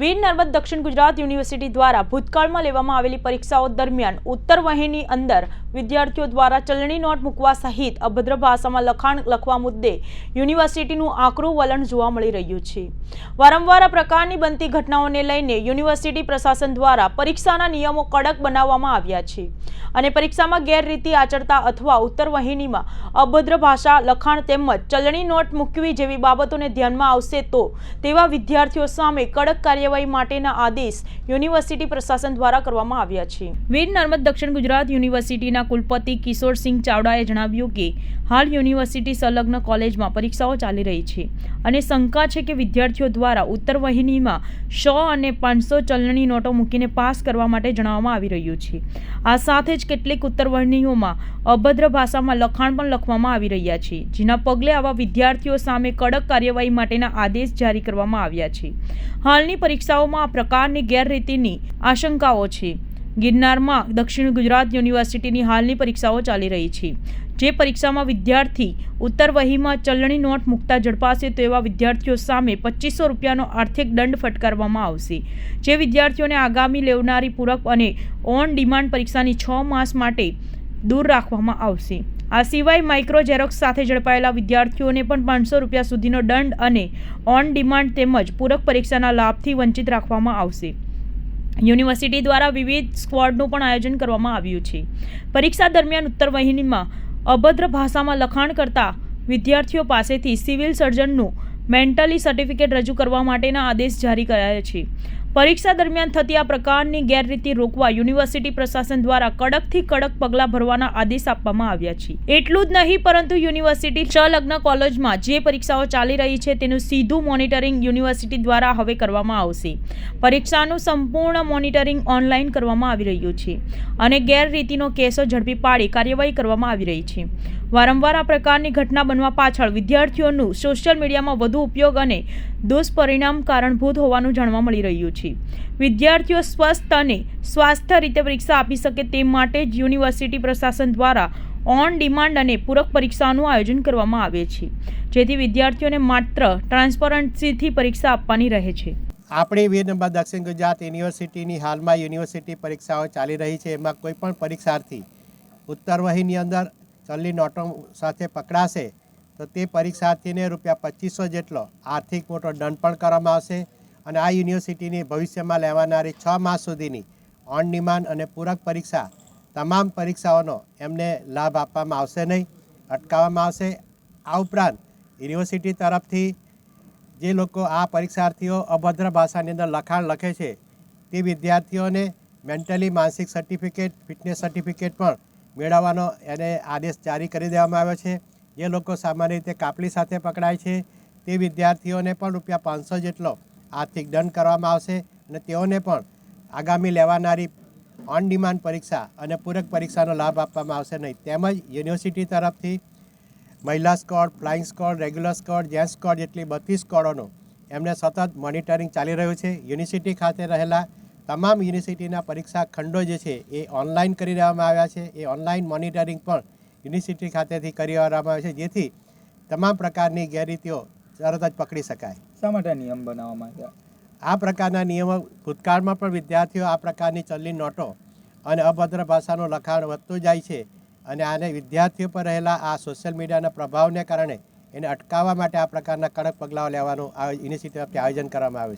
વીર નર્મદ દક્ષિણ ગુજરાત યુનિવર્સિટી દ્વારા ભૂતકાળમાં લેવામાં આવેલી પરીક્ષાઓ દરમિયાન ઉત્તર વહીની અંદર વિદ્યાર્થીઓ દ્વારા ચલણી નોટ મૂકવા સહિત અભદ્ર ભાષામાં લખાણ લખવા મુદ્દે યુનિવર્સિટીનું આકરું વલણ જોવા મળી રહ્યું છે. વારંવાર આ પ્રકારની બનતી ઘટનાઓને લઈને યુનિવર્સિટી પ્રશાસન દ્વારા પરીક્ષાના નિયમો કડક બનાવવામાં આવ્યા છે અને પરીક્ષામાં ગેરરીતિ આચરતા અથવા ઉત્તર વાહિનીમાં અભદ્ર ભાષા, લખાણ તેમજ ચલણી નોટ મૂકવી જેવી બાબતોને ધ્યાનમાં આવશે તો તેવા વિદ્યાર્થીઓ સામે કડક કાર્યવાહી માટેના આદેશ યુનિવર્સિટી પ્રશાસન દ્વારા કરવામાં આવ્યા છે. વીર નર્મદ દક્ષિણ ગુજરાત યુનિવર્સિટીના કુલપતિ કિશોરસિંહ ચાવડાએ જણાવ્યું કે, હાલ યુનિવર્સિટી સંલગ્ન કોલેજમાં પરીક્ષાઓ ચાલી રહી છે અને શંકા છે કે વિદ્યાર્થીઓ દ્વારા ઉત્તર વહિનીમાં સો અને પાંચસો ચલણી નોટો મૂકીને પાસ કરવા માટે જણાવવામાં આવી રહ્યું છે. આ સાથે જ કેટલીક ઉત્તર વહિનીઓમાં અભદ્ર ભાષામાં લખાણ પણ લખવામાં આવી રહ્યા છે, જેના પગલે આવા વિદ્યાર્થીઓ સામે કડક કાર્યવાહી માટેના આદેશ જારી કરવામાં આવ્યા છે. હાલની પરીક્ષાઓમાં આ પ્રકારની ગેરરીતિની આશંકાઓ છે. ગિરનારમાં દક્ષિણ ગુજરાત યુનિવર્સિટીની હાલની પરીક્ષાઓ ચાલી રહી છે. જે પરીક્ષામાં વિદ્યાર્થી ઉત્તર વહીમાં ચલણી નોટ મૂકતા ઝડપાશે તો એવા વિદ્યાર્થીઓ સામે પચીસો રૂપિયાનો આર્થિક દંડ ફટકારવામાં આવશે. જે વિદ્યાર્થીઓને આગામી લેવનારી પૂરક અને ઓન ડિમાન્ડ પરીક્ષાની છ માસ માટે દૂર રાખવામાં આવશે. આ સિવાય માઇક્રો ઝેરોક્સ સાથે ઝડપાયેલા વિદ્યાર્થીઓને પણ પાંચસો રૂપિયા સુધીનો દંડ અને ઓન ડિમાન્ડ તેમજ પૂરક પરીક્ષાના લાભથી વંચિત રાખવામાં આવશે. યુનિવર્સિટી દ્વારા વિવિધ સ્ક્વોડનું પણ આયોજન કરવામાં આવ્યું છે. પરીક્ષા દરમિયાન ઉત્તર વહીનીમાં અભદ્ર ભાષામાં લખાણ કરતા વિદ્યાર્થીઓ પાસેથી સિવિલ સર્જનનું મેન્ટલી સર્ટિફિકેટ રજૂ કરવા માટેના આદેશ જારી કરાયા છે. પરીક્ષા દરમિયાન થતી આ પ્રકારની ગેરરીતિ રોકવા યુનિવર્સિટી પ્રશાસન દ્વારા કડકથી કડક પગલાં ભરવાના આદેશ આપવામાં આવ્યા છે. એટલું જ નહીં, પરંતુ યુનિવર્સિટી સંલગ્ન કોલેજમાં જે પરીક્ષાઓ ચાલી રહી છે, તેનું સીધું મોનિટરિંગ યુનિવર્સિટી દ્વારા હવે કરવામાં આવશે. પરીક્ષાનું સંપૂર્ણ મોનિટરિંગ ઓનલાઈન કરવામાં આવી રહ્યું છે અને ગેરરીતિનો કેસો ઝડપી પાડી કાર્યવાહી કરવામાં આવી રહી છે. વારંવાર આ પ્રકારની ઘટના બનવા પાછળ વિદ્યાર્થીઓનું સોશિયલ મીડિયામાં વધુ ઉપયોગ અને દુષ્પરિણામ કારણભૂત હોવાનું જાણવા મળી રહ્યું છે. વિદ્યાર્થીઓ સ્વસ્થ અને સ્વાસ્થ્ય રીતે પરીક્ષા આપી શકે તે માટે જ યુનિવર્સિટી પ્રશાસન દ્વારા ઓન ડિમાન્ડ અને પૂરક પરીક્ષાનું આયોજન કરવામાં આવે છે, જેથી વિદ્યાર્થીઓને માત્ર ટ્રાન્સપરન્સીથી પરીક્ષા આપવાની રહે છે. આપણી વીર નંબર દક્ષિણ ગુજરાત યુનિવર્સિટીની હાલમાં યુનિવર્સિટી પરીક્ષાઓ ચાલી રહી છે. એમાં કોઈ પણ પરીક્ષાર્થી ઉત્તર વહીની અંદર ચલણી નોટો સાથે પકડાશે, તો તે પરીક્ષાર્થીને રૂપિયા પચીસો જેટલો આર્થિક મોટો દંડ પણ કરવામાં આવશે અને આ યુનિવર્સિટીની ભવિષ્યમાં લેવાનારી છ માસ સુધીની ઓન ડિમાન્ડ અને પૂરક પરીક્ષા, તમામ પરીક્ષાઓનો એમને લાભ આપવામાં આવશે નહીં, અટકાવવામાં આવશે. આ ઉપરાંત, યુનિવર્સિટી તરફથી જે લોકો આ પરીક્ષાર્થીઓ અભદ્ર ભાષાની અંદર લખાણ લખે છે, તે વિદ્યાર્થીઓને મેન્ટલી માનસિક સર્ટિફિકેટ ફિટનેસ સર્ટિફિકેટ પણ મેળવવાનો એને આદેશ જારી કરી દેવામાં આવ્યો છે. જે લોકો સામાન્ય રીતે કાપલી સાથે પકડાય છે તે વિદ્યાર્થીઓને પણ રૂપિયા પાંચસો જેટલો આર્થિક દંડ કરવામાં આવશે અને તેઓને પણ આગામી લેવાનારી ઓન ડિમાન્ડ પરીક્ષા અને પૂરક પરીક્ષાનો લાભ આપવામાં આવશે નહીં. તેમજ યુનિવર્સિટી તરફથી મહિલા squad flying squad regular squad gents squad જેટલી બત્રીસ સ્કોડોનું એમને સતત મોનિટરિંગ ચાલી રહ્યું છે. યુનિવર્સિટી ખાતે રહેલા તમામ યુનિવર્સિટીના પરીક્ષા ખંડો જે છે એ ઓનલાઈન કરી દેવામાં આવ્યા છે. એ ઓનલાઈન મોનિટરિંગ પણ યુનિવર્સિટી ખાતેથી કરી દેવામાં આવે છે જેથી તમામ પ્રકારની ગેરરીતિઓ તરત જ પકડી શકાય. શા માટે નિયમ બનાવવામાં આવ્યા? આ પ્રકારના નિયમો ભૂતકાળમાં પણ વિદ્યાર્થીઓ આ પ્રકારની ચલની નોટો અને અભદ્ર ભાષાનું લખાણ વધતું જાય છે અને આને વિદ્યાર્થીઓ પર રહેલા આ સોશિયલ મીડિયાના પ્રભાવને કારણે એને અટકાવવા માટે આ પ્રકારના કડક પગલાઓ લેવાનું આ યુનિવર્સિટી તરફથી આયોજન કરવામાં આવ્યું છે.